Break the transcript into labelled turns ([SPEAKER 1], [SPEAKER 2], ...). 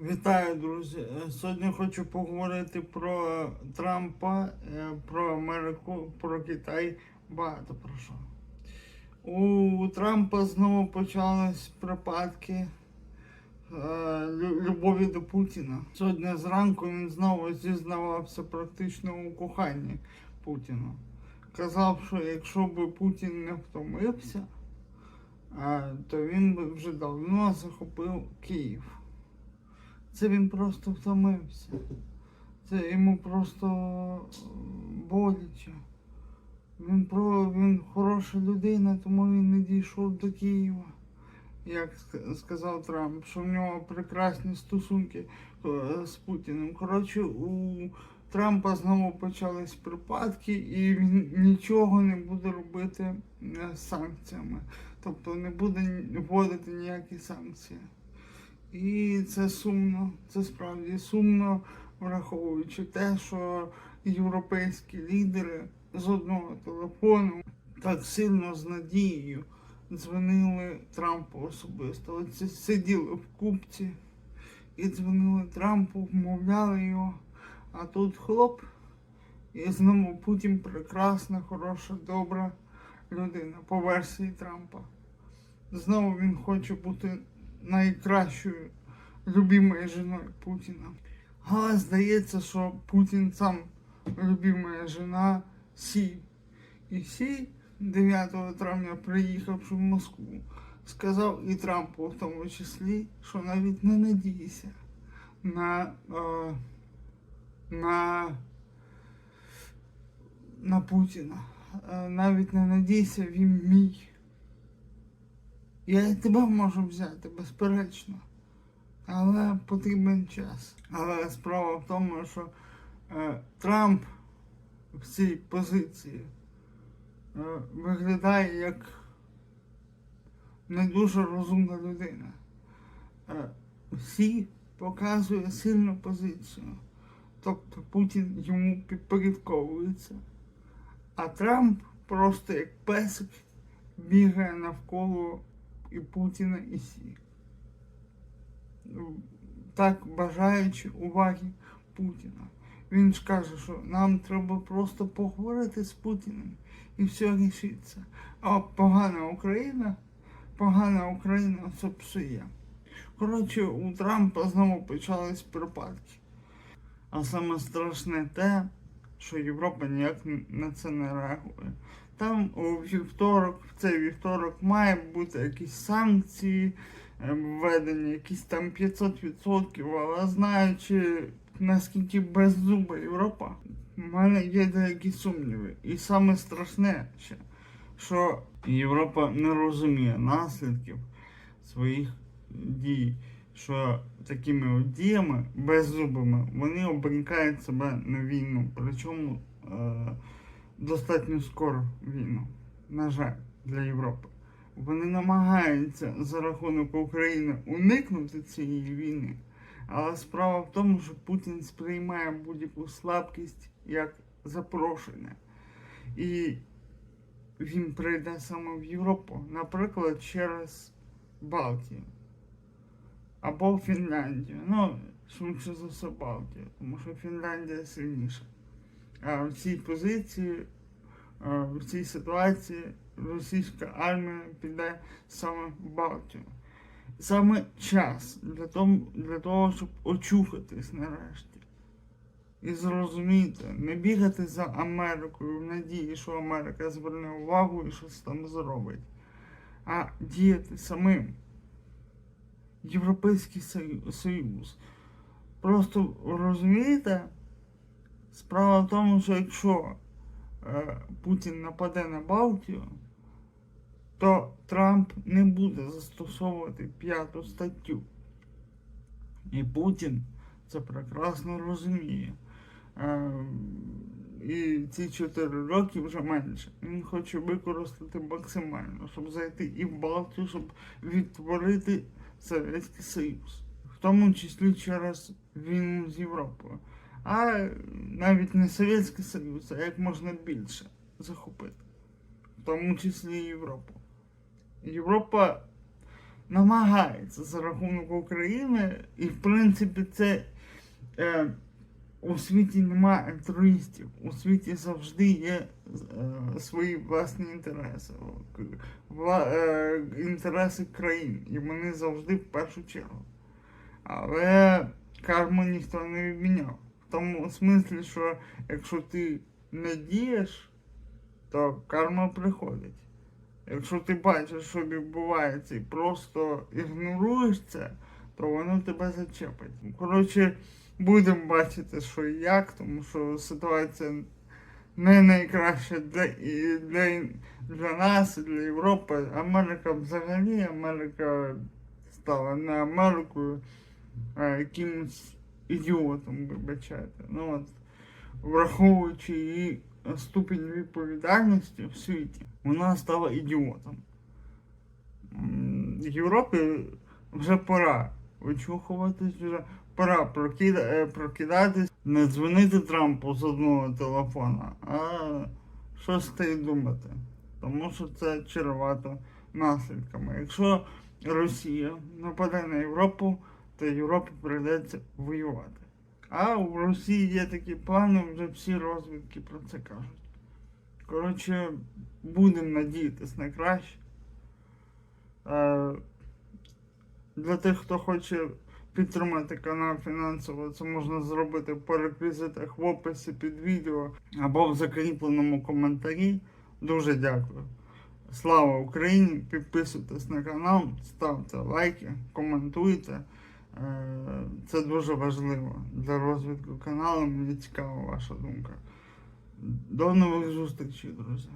[SPEAKER 1] Вітаю, друзі. Е, Сьогодні хочу поговорити про Трампа, е, про Америку, про Китай. Багато про що. У Трампа знову почались припадки е, любові до Путіна. Сьогодні зранку він знову зізнавався практично у коханні Путіна. Казав, що якщо би Путін не втомився, то він би вже давно захопив Київ. Це він просто втомився. Це йому просто е, боляче. Він про він хороша людина, тому він не дійшов до Києва. Як сказав Трамп, що в нього прекрасні стосунки е, з Путіним. Коротше, у Трампа знову почались припадки, і він нічого не буде робити е, з санкціями. Тобто не буде вводити ніякі санкції. І це сумно, це справді сумно, враховуючи те, що європейські лідери з одного телефону так сильно з надією дзвонили Трампу особисто. Оце сиділи в купці і дзвонили Трампу, вмовляли його. А тут хлоп, і знову Путін прекрасна, хороша, добра людина по версії Трампа. Знову він хоче бути найкращою любимою жіною Путіна. Але здається, що Путін сам любимая жена Сі. І Сі 9 травня, приїхавши в Москву, сказав і Трампу в тому числі, що навіть не надійся на, е, на, на Путіна. Навіть не надійся, він мій. Я і тебе можу взяти, безперечно. Але потрібен час. Але справа в тому, що е, Трамп в цій позиції е, виглядає як не дуже розумна людина. Е, всі показує сильну позицію. Тобто Путін йому підпорядковується. А Трамп просто як песик бігає навколо і Путіна, і Сі. Так бажаючи уваги Путіна. Він ж каже, що нам треба просто поговорити з Путіним і все рішиться. А погана Україна, погана Україна все псує. Коротше, у Трампа знову почались припадки. А саме страшне те, що Європа ніяк на це не реагує. Там у вівторок, в цей вівторок має бути якісь санкції е, введені, якісь там 500%, але знаючи наскільки беззуба Європа, в мене є деякі сумніви. І саме страшне ще, що Європа не розуміє наслідків своїх дій, що такими діями беззубими вони обрікають себе на війну. Причому е, достатньо скоро війну. На жаль, для Європи. Вони намагаються за рахунок України уникнути цієї війни. Але справа в тому, що Путін сприймає будь-яку слабкість як запрошення. І він прийде саме в Європу, наприклад, через Балтію. Або Фінляндію. Ну, швидше за все Балтію, тому що Фінляндія сильніша. А в цій позиції, в цій ситуації російська армія піде саме в Балтію. Саме час для того, для того, щоб очухатись нарешті. І зрозуміти, не бігати за Америкою в надії, що Америка зверне увагу і щось там зробить, а діяти самим. Європейський Союз. Просто розумієте, справа в тому, що якщо е, Путін нападе на Балтію, то Трамп не буде застосовувати п'яту статтю. І Путін це прекрасно розуміє. Е, і ці 4 роки вже менше. Він хоче використати максимально, щоб зайти і в Балтію, щоб відтворити Совєтський Союз, в тому числі через війну з Європою. А навіть не Совєтський Союз, а як можна більше захопити, в тому числі і Європу. Європа намагається за рахунок України, і в принципі це е, у світі немає альтруїстів. У світі завжди є е, свої власні інтереси, вла, е, інтереси країн, і вони завжди в першу чергу. Але карму ніхто не відміняв. Тому смислі, що якщо ти не дієш, то карма приходить. Якщо ти бачиш, що відбувається, і просто ігноруєш це, то воно тебе зачепить. Коротше, будемо бачити, що і як, тому що ситуація не найкраща для, і для, для нас, і для Європи. Америка взагалі, Америка стала не Америкою, а якимось ідіотом, вибачайте. Ну от, враховуючи її ступінь відповідальності в світі, вона стала ідіотом. Європі вже пора вичухуватись, вже пора прокида, е, прокидатись, не дзвонити Трампу з одного телефона, а щось та думати. Тому що це чревато наслідками. Якщо Росія нападе на Європу, то Європі прийдеться воювати. А у Росії є такі плани, вже всі розвідки про це кажуть. Коротше, будемо надіятись на краще. Е, Для тих, хто хоче підтримати канал фінансово, це можна зробити по реквізитах в описі під відео або в закріпленому коментарі. Дуже дякую. Слава Україні! Підписуйтесь на канал, ставте лайки, коментуйте. Е, Це дуже важливо для розвитку каналу. Мені цікава ваша думка. До нових зустрічей, друзі.